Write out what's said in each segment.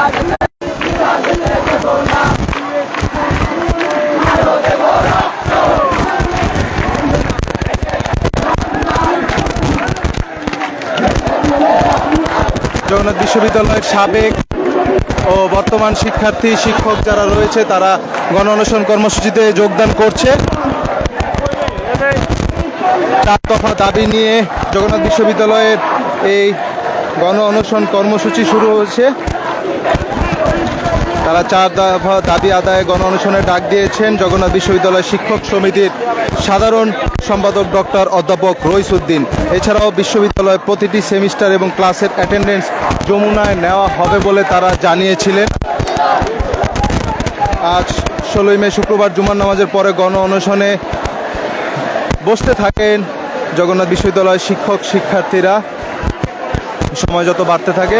জগন্নাথ বিশ্ববিদ্যালয়ের সাবেক ও বর্তমান শিক্ষার্থী, শিক্ষক যারা রয়েছে, তারা গণ অনশন কর্মসূচিতে যোগদান করছে। চার দফা দাবি নিয়ে জগন্নাথ বিশ্ববিদ্যালয়ের এই গণ অনশন কর্মসূচি শুরু হয়েছে। তারা চার দফা দাবি আদায়ে গণ অনশনের ডাক দিয়েছেন জগন্নাথ বিশ্ববিদ্যালয় শিক্ষক সমিতির সাধারণ সম্পাদক ডক্টর অধ্যাপক রইসুদ্দিন। এছাড়াও বিশ্ববিদ্যালয়ের প্রতিটি সেমিস্টার এবং ক্লাসের অ্যাটেন্ডেন্স যমুনায় নেওয়া হবে বলে তারা জানিয়েছিলেন। আজ ষোলোই মে শুক্রবার জুমার নামাজের পরে গণ অনশনে বসতে থাকেন জগন্নাথ বিশ্ববিদ্যালয়ের শিক্ষক, শিক্ষার্থীরা। সময় যত বাড়তে থাকে,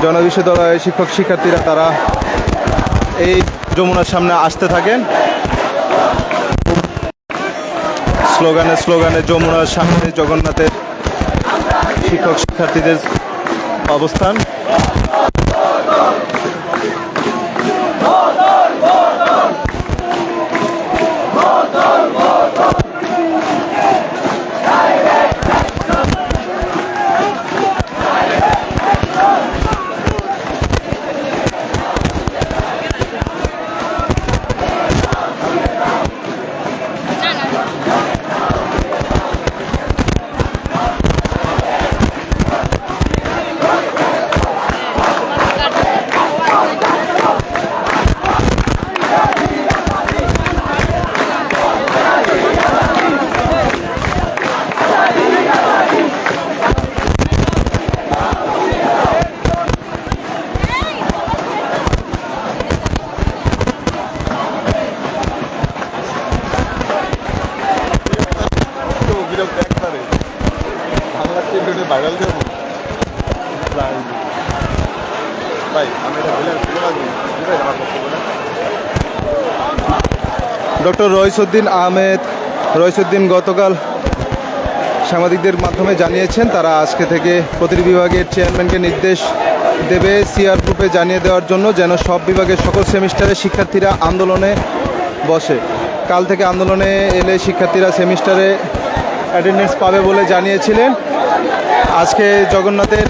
জগন্নাথ বিশ্ববিদ্যালয়ের শিক্ষক, শিক্ষার্থীরা তারা এই যমুনার সামনে আসতে থাকেন। স্লোগানে স্লোগানে যমুনার সামনে জগন্নাথের শিক্ষক শিক্ষার্থীদের অবস্থান। ডক্টর রইসুদ্দিন আহমেদ। রইসুদ্দিন গতকাল সাংবাদিকদের মাধ্যমে জানিয়েছেন, তারা আজকে থেকে প্রতিটি বিভাগের চেয়ারম্যানকে নির্দেশ দেবে সিআর গ্রুপে জানিয়ে দেওয়ার জন্য যেন সব বিভাগের সকল সেমিস্টারে শিক্ষার্থীরা আন্দোলনে বসে। কাল থেকে আন্দোলনে এলে শিক্ষার্থীরা সেমিস্টারে অ্যাটেন্ডেন্স পাবে বলে জানিয়েছিলেন। আজকে জগন্নাথের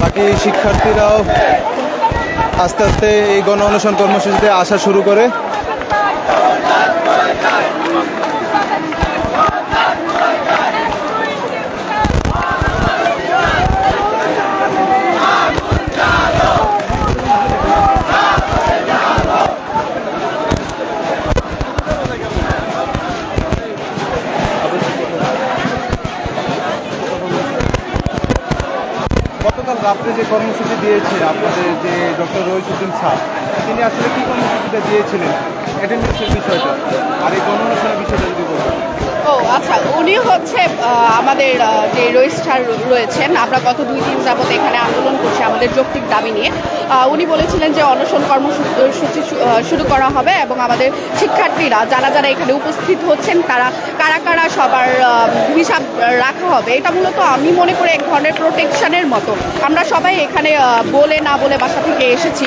বাকি শিক্ষার্থীরাও আস্তে আস্তে এই গণ অনশন কর্মসূচিতে আসা শুরু করে। গতকাল রাত্রে যে কর্মসূচি দিয়েছে আপনাদের যে ডক্টর রহিসুদ্দিন স্যার তিনি আসলে কি কর্মসূচিটা দিয়েছিলেন? অ্যাটেন্ডেন্সের বিষয়টা আর এই গণঅনুষ্ঠানের বিষয়টা যদি বলতেন। ও আচ্ছা উনি হচ্ছে আমাদের যে রেজিস্ট্রার রয়েছেন, আমরা গত দুই দিন যাবত এখানে আন্দোলন করছি আমাদের যৌক্তিক দাবি নিয়ে। উনি বলেছিলেন যে অনশন কর্মসূচি শুরু করা হবে এবং আমাদের শিক্ষার্থীরা, যারা যারা এখানে উপস্থিত হচ্ছেন, তারা কারা কারা সবার হিসাব রাখা হবে, এটা মূলত আমি মনে করি এক ধরনের প্রোটেকশনের মতো। আমরা সবাই এখানে বলে না বলে বাসা থেকে এসেছি।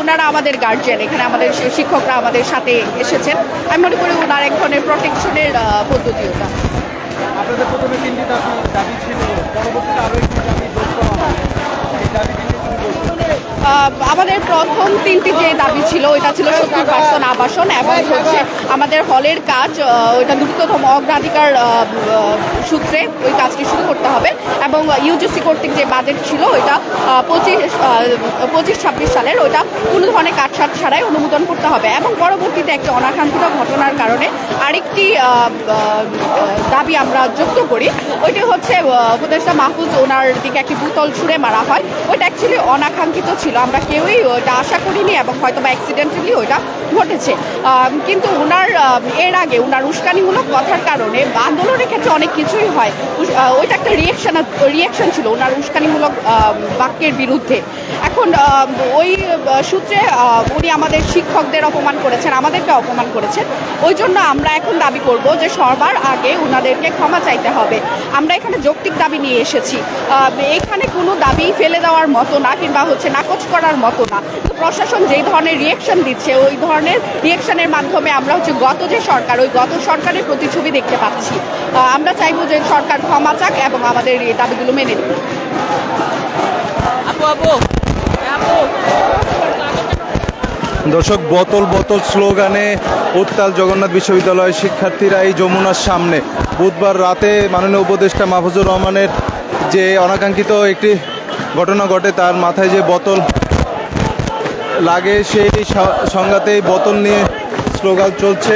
ওনারা আমাদের গার্জেন এখানে আমাদের শিক্ষকরা আমাদের সাথে এসেছেন। আমি মনে করি ওনার এক ধরনের প্রোটেকশনের পদ্ধতি ওটা। আপনাদের প্রথমে তিনটি দাবি ছিল, পরবর্তীতে আরও একটি দাবি যোগ করা হয় এই দাবি তিনটি শুরু করছে আহ, আমাদের প্রথম তিনটি যে দাবি ছিল, ওইটা ছিল সত্তর পার্সেন্ট আবাসন এবং হচ্ছে আমাদের হলের কাজ ওইটা দ্রুততম অগ্রাধিকার সূত্রে ওই কাজটি শুরু করতে হবে এবং ইউজিসি কর্তৃক যে বাজেট ছিল, ওইটা পঁচিশ পঁচিশ ছাব্বিশ সালের ওইটা কোনো ধরনের কাটছাট ছাড়াই অনুমোদন করতে হবে এবং পরবর্তীতে একটি অনাকাঙ্ক্ষিত ঘটনার কারণে আরেকটি দাবি আমরা যুক্ত করি, ওইটি হচ্ছে উপদেষ্টা মাহফুজ ওনার দিকে একটি বোতল ছুঁড়ে মারা হয়। ওইটা অ্যাকচুয়ালি অনাকাঙ্ক্ষিত ছিল। আমরা কেউই ওটা আশা করিনি এবং হয়তো বা অ্যাক্সিডেন্টালি ওইটা ঘটেছে। কিন্তু ওনার এর আগে ওনার উস্কানিমূলক কথার কারণে আন্দোলনের ক্ষেত্রে অনেক কিছুই হয়। ওইটা একটা রিয়েকশন রিয়েকশন ছিল ওনার উস্কানিমূলক বাক্যের বিরুদ্ধে। এখন ওই সূত্রে উনি আমাদের শিক্ষকদের অপমান করেছেন, আমাদেরকে অপমান করেছেন। ওই জন্য আমরা এখন দাবি করব যে সবার আগে ওনাদেরকে ক্ষমা চাইতে হবে। আমরা এখানে যৌক্তিক দাবি নিয়ে এসেছি। এখানে কোনো দাবি ফেলে দেওয়ার মতো না কিংবা হচ্ছে নাকচ করার মতো না। প্রশাসন যেই ধরনের রিয়েকশন দিচ্ছে, ওই ধরনের রিয়েকশনের মাধ্যমে আমরা হচ্ছে গত যে সরকার ওই গত সরকারের প্রতিছবি দেখতে পাচ্ছি। আমরা চাইব যে সরকার ক্ষমা চাক এবং আমাদের এই দাবিগুলো মেনে নিক। আপু আপু আপু। দর্শক বোতল বোতল স্লোগানে উত্তাল জগন্নাথ বিশ্ববিদ্যালয়ের শিক্ষার্থীরা এই যমুনার সামনে। বুধবার রাতে মাননীয় উপদেষ্টা মাহফুজুর রহমানের যে অনাকাঙ্ক্ষিত একটি ঘটনা ঘটে তার মাথায় যে বোতল লাগে সেই সংঘাতেই বোতল নিয়ে স্লোগান চলছে।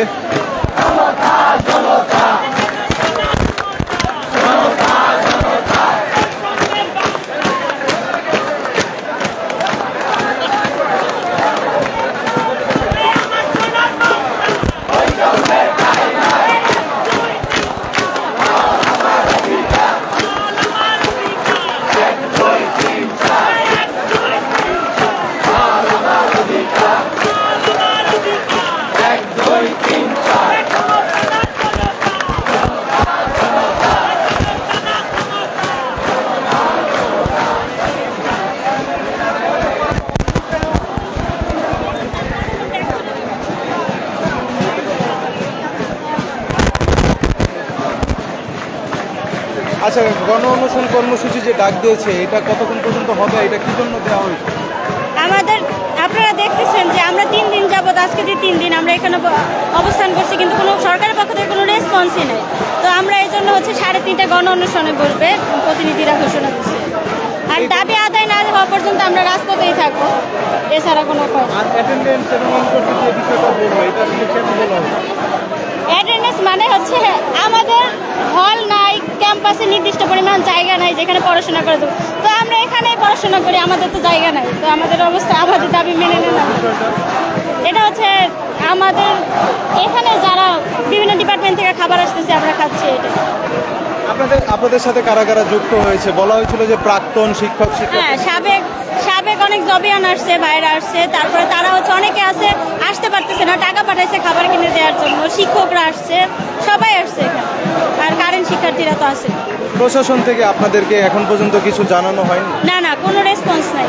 আচ্ছা গণ অনুসরণ কর্মসূচি যে ডাক দিয়েছে এটা কতক্ষণ পর্যন্ত হবে? এটা কি জন্য দেওয়া হয়েছে? আমাদের আপনারা দেখতেছেন যে আমরা তিন দিন যাবত আজকে দিয়ে তিন দিন আমরা এখানে অবস্থান করছি কিন্তু কোনো সরকারের পক্ষ থেকে কোনো রেসপন্সই নেই। তো আমরা এই জন্য হচ্ছে সাড়ে তিনটা গণ অনুষ্ঠানে বসবে প্রতিনিধিরা ঘোষণা দিচ্ছে। আর দাবি আদায় না হওয়া পর্যন্ত আমরা রাজপথেই থাকব এছাড়া কোনো অ্যাটেন্ডেন্স মানে হচ্ছে আমাদের হল নাই ক্যাম্পাসে নির্দিষ্ট পরিমাণ জায়গা নাই যেখানে পড়াশোনা করে দেবো। তো আমরা এখানেই পড়াশোনা করি আমাদের তো জায়গা নাই। তো আমাদের অবস্থা আমাদের দাবি মেনে নেন এটা হচ্ছে আমাদের এখানে যারা বিভিন্ন ডিপার্টমেন্ট থেকে খাবার আসতেছে আমরা খাচ্ছি এটা। আপনাদের আপনাদের সাথে কারা কারা যুক্ত হয়েছে? বলা হয়েছিল যে প্রাক্তন শিক্ষক শিক্ষক। হ্যাঁ সাবেক সাবেক অনেক জবিয়ান আসছে বাইরে আসছে তারপরে তারা হচ্ছে অনেকে আছে আসতে পারতেছে না টাকা পাঠাইছে খাবার কিনে দেওয়ার জন্য শিক্ষকরা আসছে সবাই আসছে এখানে আর কারেন্ট শিক্ষার্থীরা তো আছে। প্রশাসন থেকে আপনাদেরকে এখন পর্যন্ত কিছু জানানো হয়নি? না না কোনো রেসপন্স নাই।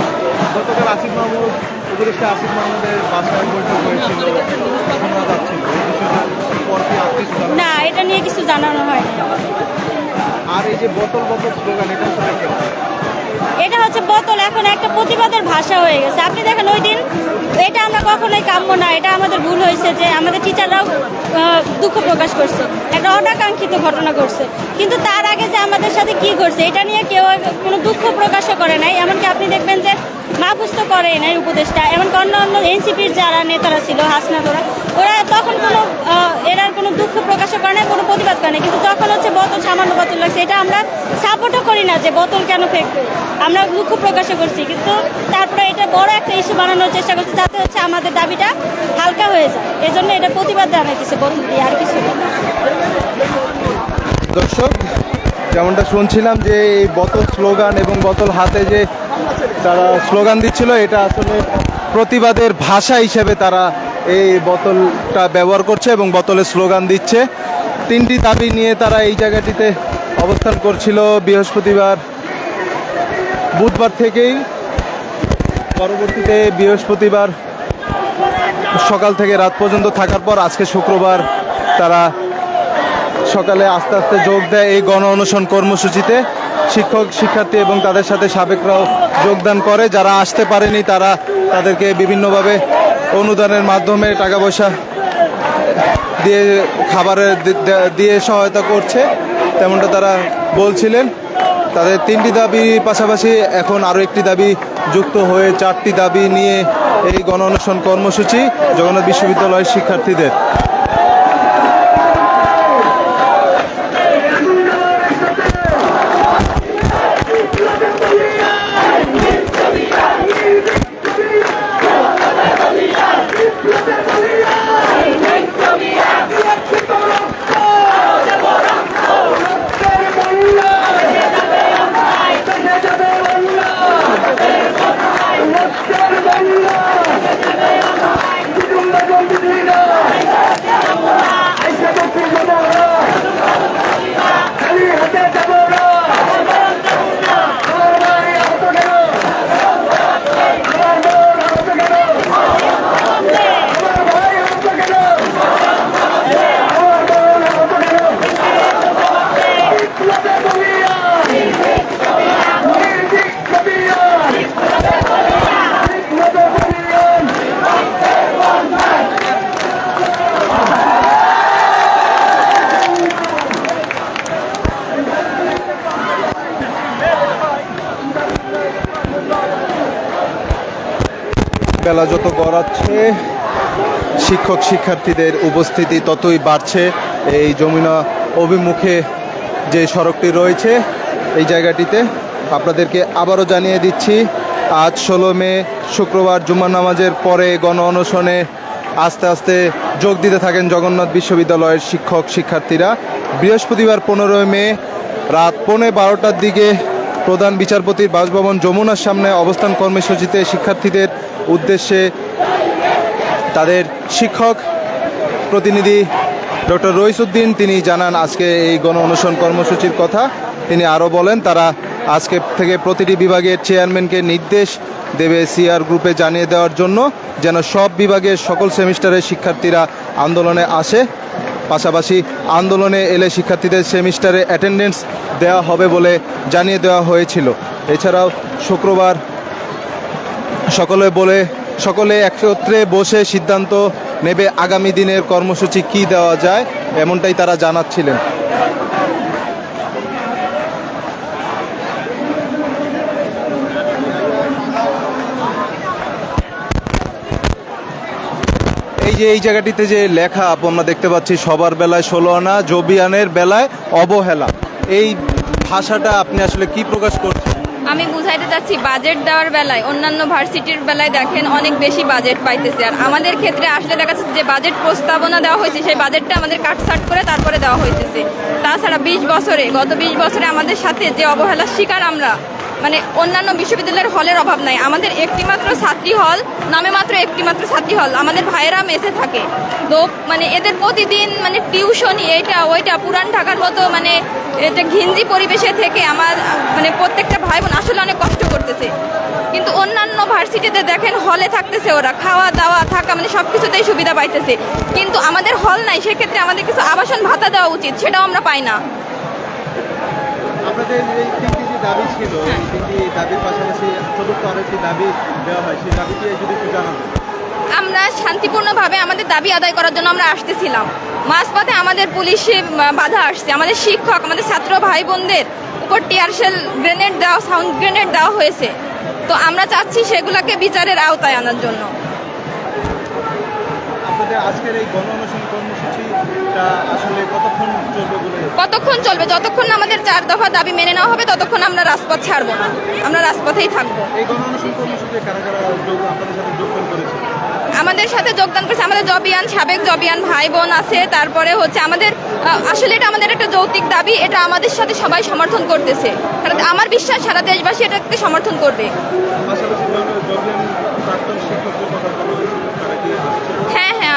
গতকাল আসিফ মাহমুদ উপদেষ্টা আসিফ মাহমুদের বাসায় বৈঠক হয়েছিল না এটা নিয়ে কিছু জানানো হয়নি। আর এই যে বোতল বোতল স্লোগান, এটা? এটা হচ্ছে বোতল, এখন একটা প্রতিবাদের ভাষা হয়ে গেছে। আপনি দেখেন ওই দিন, এটা আমরা কখনোই কাম্য না, এটা আমাদের ভুল হয়েছে যে আমাদের টিচাররাও দুঃখ প্রকাশ করছে, একটা অনাকাঙ্ক্ষিত ঘটনা ঘটছে। কিন্তু তার আগে যে আমাদের সাথে কি ঘটছে, এটা নিয়ে কেউ কোনো দুঃখ প্রকাশও করে নাই। এমনকি আপনি দেখবেন যে মাহফুজ তো করে নাই উপদেশটা। এমনকি অন্য অন্য এনসিপির যারা নেতারা ছিল হাসনা ওরা ওরা তখন কোনো এরার কোনো দুঃখ প্রকাশ করে না কোনো প্রতিবাদ করে নাই কিন্তু যখন হচ্ছে বোতল, সামান্য বোতল লাগছে। এটা আমরা সাপোর্টও করি না যে বোতল কেন ফেকবে। আমরা দুঃখ প্রকাশও করছি। কিন্তু তারপরে এটা বড় একটা ইস্যু বানানোর চেষ্টা করছি যাতে হচ্ছে আমাদের দাবিটা হালকা হয়ে যায়। এই জন্য এটা প্রতিবাদ জানাইতেছে বোতল দিয়ে আর কিছু না। দর্শক, যেমনটা শুনছিলাম যে এই বোতল স্লোগান এবং বোতল হাতে যে তারা স্লোগান দিচ্ছিল, এটা আসলে প্রতিবাদের ভাষা হিসেবে তারা এই বোতলটা ব্যবহার করছে এবং বোতলের স্লোগান দিচ্ছে। তিনটি দাবি নিয়ে তারা এই জায়গাটিতে অবস্থান করছিল। বৃহস্পতিবার, বুধবার থেকেই। পরবর্তীতে বৃহস্পতিবার সকাল থেকে রাত পর্যন্ত থাকার পর আজকে শুক্রবার তারা সকালে আস্তে আস্তে যোগ দেয় এই গণ অনুসরণ কর্মসূচিতে। শিক্ষক, শিক্ষার্থী এবং তাদের সাথে সাবেকরাও যোগদান করে। যারা আসতে পারেনি তারা তাদেরকে বিভিন্নভাবে অনুদানের মাধ্যমে টাকা পয়সা দিয়ে খাবারের দিয়ে সহায়তা করছে, তেমনটা তারা বলছিলেন। তাদের তিনটি দাবি পাশাপাশি এখন আরও একটি দাবি যুক্ত হয়ে চারটি দাবি নিয়ে এই গণ অনুষ্ঠান কর্মসূচি জগন্নাথ বিশ্ববিদ্যালয়ের শিক্ষার্থীদের বেলা যত গড়াচ্ছে শিক্ষক শিক্ষার্থীদের উপস্থিতি ততই বাড়ছে। এই যমুনা অভিমুখে যে সড়কটি রয়েছে, এই জায়গাটিতে আপনাদেরকে আবারও জানিয়ে দিচ্ছি, আজ ষোলো মে শুক্রবার জুম্মা নামাজের পরে গণ অনশনে আস্তে আস্তে যোগ দিতে থাকেন জগন্নাথ বিশ্ববিদ্যালয়ের শিক্ষক শিক্ষার্থীরা। বৃহস্পতিবার পনেরোই মে রাত পৌনে বারোটার দিকে প্রধান বিচারপতির বাসভবন যমুনার সামনে অবস্থান কর্মসূচিতে শিক্ষার্থীদের উদ্দেশ্যে তাদের শিক্ষক প্রতিনিধি ডক্টর রইসুদ্দিন, তিনি জানান আজকে এই গণ অনুসরণ কর্মসূচির কথা। তিনি আরও বলেন, তারা আজকে থেকে প্রতিটি বিভাগের চেয়ারম্যানকে নির্দেশ দেবে সিআর গ্রুপে জানিয়ে দেওয়ার জন্য, যেন সব বিভাগের সকল সেমিস্টারের শিক্ষার্থীরা আন্দোলনে আসে। পাশাপাশি আন্দোলনে এলে শিক্ষার্থীদের সেমিস্টারে অ্যাটেন্ডেন্স দেওয়া হবে বলে জানিয়ে দেওয়া হয়েছিল। এছাড়াও শুক্রবার সকলে বলে সকলে একত্রে বসে সিদ্ধান্ত নেবে আগামী দিনের কর্মসূচি কি দেওয়া যায়, এমনটাই তারা জানাচ্ছিলেন। এই যে এই জায়গাটিতে যে লেখা আমরা দেখতে পাচ্ছি সবার বেলায় ষোলো আনা, জবিয়ানের বেলায় অবহেলা। এই ভাষাটা আপনি আসলে কি প্রকাশ করছেন? আমি বুঝাইতে চাচ্ছি বাজেট দেওয়ার বেলায়, অন্যান্য ভার্সিটির বেলায় দেখেন অনেক বেশি বাজেট পাইতেছে। আর আমাদের ক্ষেত্রে আসলে দেখা যাচ্ছে যে বাজেট প্রস্তাবনা দেওয়া হয়েছে, সেই বাজেটটা আমাদের কাটসাট করে তারপরে দেওয়া হইতেছে। তাছাড়া বিশ বছরে, গত বিশ বছরে আমাদের সাথে যে অবহেলার শিকার আমরা মানে অন্যান্য বিশ্ববিদ্যালয়ের হলের অভাব নাই। আমাদের একটিমাত্র ছাত্রী হল, নামে মাত্র একটিমাত্র ছাত্রী হল। আমাদের ভাইয়েরা মেসে থাকে। তো মানে এদের প্রতিদিন মানে টিউশনি এইটা, ওইটা, পুরান ঢাকার মতো মানে এটা ঘিঞ্জি পরিবেশে থেকে আমার মানে প্রত্যেকটা ভাই বোন আসলে অনেক কষ্ট করতেছে। কিন্তু অন্যান্য ভার্সিটিতে দেখেন, হলে থাকতেছে ওরা। খাওয়া, দাওয়া, থাকা মানে সব কিছুতেই সুবিধা পাইতেছে। কিন্তু আমাদের হল নাই, সেক্ষেত্রে আমাদের কিছু আবাসন ভাতা দেওয়া উচিত, সেটাও আমরা পাই না। যে দাবি ছিল এই তিনটি দাবির পাশাপাশি চতুর্থ আরেকটি দাবি দেওয়া হয় সেই দাবিটি যদি একটু আমরা শান্তিপূর্ণভাবে আমাদের দাবি আদায় করার জন্য আমরা আসতেছিলাম। মাঝপথে আমাদের পুলিশে বাধা আসছে। আমাদের শিক্ষক আমাদের ছাত্র ভাই বোনদের উপর টিয়ারশেল গ্রেনেড দেওয়া সাউন্ড গ্রেনেড দেওয়া হয়েছে। তো আমরা চাচ্ছি সেগুলোকে বিচারের আওতায় আনার জন্য। আজকের এই গণ অনশন কর্মসূচিটা আসলে কতক্ষণ চলবে বলে কতক্ষণ চলবে? যতক্ষণ আমাদের চার দফা দাবি মেনে নেওয়া হবে ততক্ষণ আমরা রাজপথ ছাড়বো না। আমরা রাজপথেই থাকব এই গণ অনশন কর্মসূচিতে কারা কারা আপনাদের সাথে যোগদান করেছে? আমাদের সাথে যোগদান করেছে আমাদের জবিয়ান সাবেক জবিয়ান ভাই বোন আছে তারপরে হচ্ছে আমাদের আসলে এটা আমাদের একটা যৌক্তিক দাবি এটা আমাদের সাথে সবাই সমর্থন করতেছে। কারণ আমার বিশ্বাস সারা দেশবাসী এটাকে সমর্থন করবে।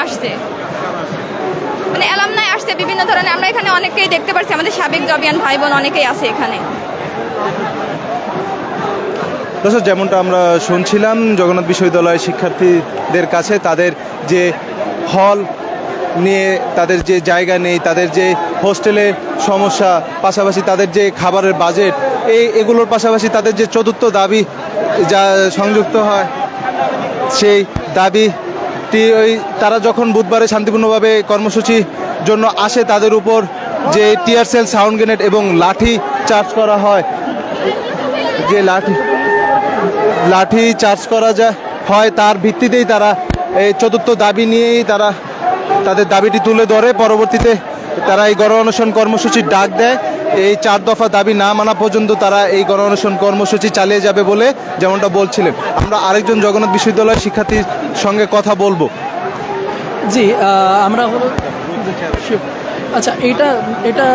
আসছে। মানে অ্যালামনাই আসছে, বিভিন্ন ধরনের। আমরা এখানে অনেকেই দেখতে পাচ্ছি আমাদের সাবেক জবিয়ান ভাই বোন অনেকেই আছে এখানে। দর্শক, যেমনটা আমরা শুনছিলাম, জগন্নাথ বিশ্ববিদ্যালয়ের শিক্ষার্থীদের কাছে তাদের যে হল নিয়ে তাদের যে জায়গা নেই, তাদের যে হোস্টেলে সমস্যা, পাশাপাশি তাদের যে খাবারের বাজেট, এই এগুলোর পাশাপাশি তাদের যে চতুর্থ দাবি যা সংযুক্ত হয়, সেই দাবিটি ওই তারা যখন বুধবারে শান্তিপূর্ণভাবে কর্মসূচির জন্য আসে, তাদের উপর যে টিয়ার সেল, সাউন্ড গ্রেনেড এবং লাঠি চার্জ করা হয়, যে লাঠি লাঠি চার্জ করা যায় হয়, তার ভিত্তিতেই তারা এই চতুর্থ দাবি নিয়েই তারা তাদের দাবিটি তুলে ধরে। পরবর্তীতে তারা এই গণ অনশন কর্মসূচির ডাক দেয়। এই চার দফা দাবি না মানা পর্যন্ত তারা এই গণ অনশন কর্মসূচি চালিয়ে যাবে বলে যেমনটা বলছিলেন। আমরা আরেকজন জগন্নাথ বিশ্ববিদ্যালয়ের শিক্ষার্থীর সঙ্গে কথা বলব। জি আমরা হলো আচ্ছা এটা এটা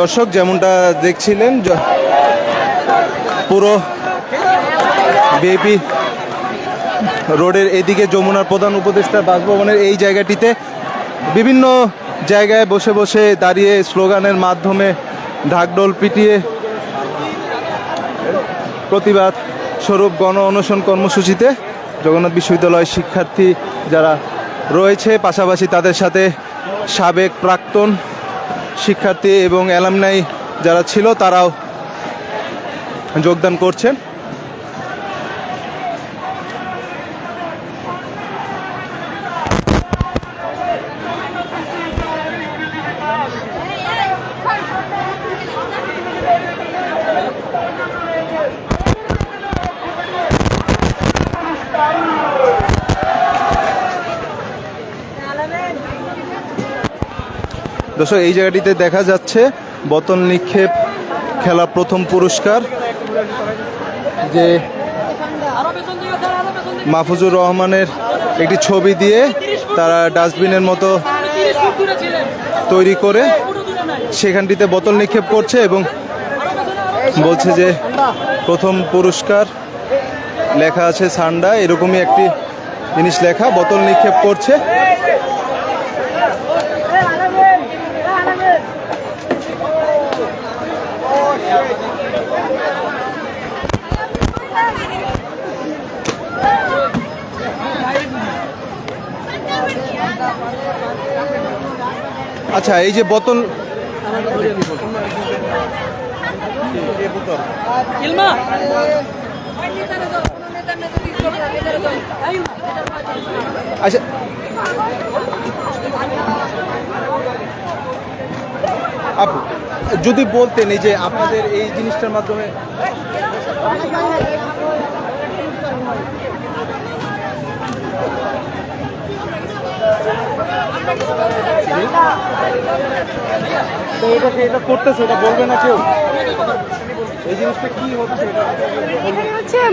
দর্শক যেমনটা দেখছিলেন পুরো বিএপি রোডের এদিকে যমুনার প্রধান উপদেষ্টা বাসভবনের এই জায়গাটিতে বিভিন্ন জায়গায় বসে বসে দাঁড়িয়ে স্লোগানের মাধ্যমে ঢাকডোল পিটিয়ে প্রতিবাদ স্বরূপ গণ অনশন কর্মসূচিতে জগন্নাথ বিশ্ববিদ্যালয়ের শিক্ষার্থী যারা রয়েছে, পাশাপাশি তাদের সাথে সাবেক প্রাক্তন শিক্ষার্থী এবং অ্যালামনাই যারা ছিল তারাও যোগদান করছেন। দর্শক, এই জায়গাটিতে দেখা যাচ্ছে বোতল নিক্ষেপ খেলা প্রথম পুরস্কার যে মাহফুজুর রহমানের একটি ছবি দিয়ে তারা ডাস্টবিনের মতো তৈরি করে সেখানটিতে বোতল নিক্ষেপ করছে এবং বলছে যে প্রথম পুরস্কার লেখা আছে সান্ডা, এরকমই একটি জিনিস লেখা, বোতল নিক্ষেপ করছে। আচ্ছা এই যে বোতল আচ্ছা। আপু যদি বলতেন এই যে আপনাদের এই জিনিসটার মাধ্যমে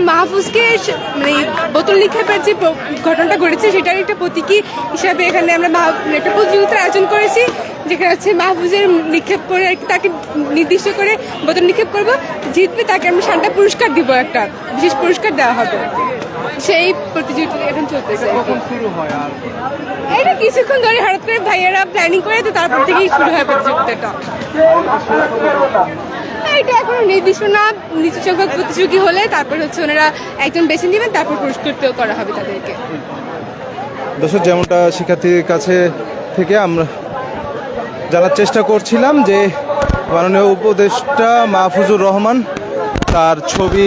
মাহফুজকে মানে বোতল নিক্ষেপের যে একটা প্রতীকী হিসাবে এখানে আমরা প্রতিযোগিতার আয়োজন করেছি, যেখানে মাহফুজের নিক্ষেপ করে তাকে নির্দিষ্ট করে বোতল নিক্ষেপ করব। জিতবে তাকে আমরা শান্তা পুরস্কার দিব একটা, বিশেষ পুরস্কার দেওয়া হবে। সেই প্রতিযোগিতা এখন চলতেছে। কখন শুরু হয় আর? এটা কিছুক্ষণ ধরে হঠাৎ করে ভাইয়েরা প্ল্যানিং করে তো তারপর থেকেই শুরু হয় প্রতিযোগিতাটা। এটা এখন নির্দিষ্ট না নিচু সংখ্যক প্রতিযোগী হলে তারপর হচ্ছে ওনারা একজন বেছে নেবেন তারপর পুরস্কৃত করা হবে তাদেরকে। দর্শক যেমনটা শিক্ষার্থীদের কাছে থেকে আমরা জানার চেষ্টা করছিলাম যে মাননীয় উপদেষ্টা মাহফুজুর রহমান তার ছবি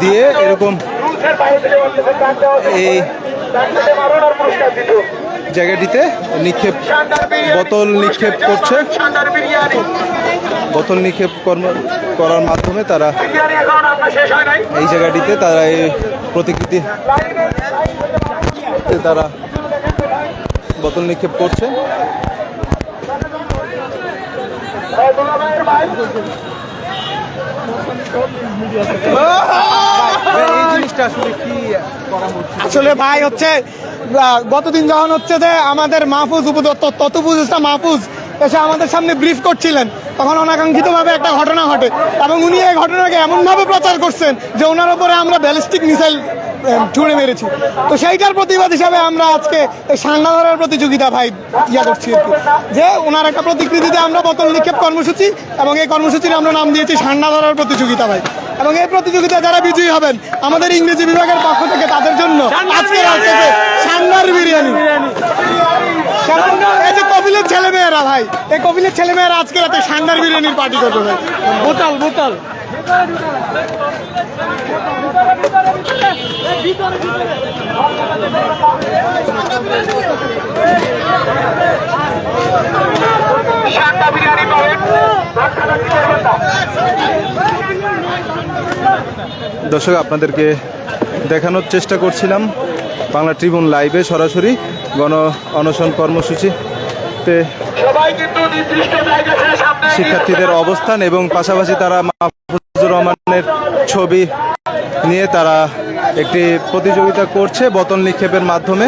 দিয়ে এরকম এই জায়গাটিতে নিক্ষেপ বোতল নিক্ষেপ করছে। বোতল নিক্ষেপ করার মাধ্যমে তারা এই জায়গাটিতে তারা এই প্রতিকৃতি তারা বোতল নিক্ষেপ করছে। আসলে ভাই হচ্ছে গতদিন যখন হচ্ছে যে আমাদের মাহফুজ উপদত্ত ততপুজটা মাহফুজ এসে আমাদের সামনে ব্রিফ করছিলেন তখন অনাকাঙ্ক্ষিতভাবে একটা ঘটনা ঘটে এবং উনি এই ঘটনাকে এমনভাবে প্রচার করছেন যে ওনার উপরে আমরা ব্যালিস্টিক মিসাইল ছুঁড়ে মেরেছি। তো সেইটার প্রতিবাদ হিসাবে আমরা আজকে এই সান্না ধরার প্রতিযোগিতা ভাই ইয়া করছি আর কি। যে ওনার একটা প্রতিকৃতিতে আমরা বোতল নিক্ষেপ কর্মসূচি এবং এই কর্মসূচির আমরা নাম দিয়েছি সান্না ধরার প্রতিযোগিতা ভাই। এবং এই প্রতিযোগিতা যারা বিজয়ী হবেন আমাদের ইংরেজি বিভাগের পক্ষ থেকে তাদের জন্য আজকে রাখতেছে সান্নার বিরিয়ানি। এই যে কপিলের ছেলেমেয়েরা ভাই এই কপিলের ছেলেমেয়েরা আজকে রাতে সান্নার বিরিয়ানির পার্টি করবে ভাই। বোতল বোতল। দর্শক আপনাদেরকে দেখানোর চেষ্টা করছিলাম বাংলা ট্রিবিউন লাইভে সরাসরি গণ অনশন কর্মসূচিতে শিক্ষার্থীদের অবস্থান এবং পাশাপাশি তারা মাহফুজুর রহমানের ছবি নিয়ে তারা একটি প্রতিযোগিতা করছে বোতল নিক্ষেপের মাধ্যমে।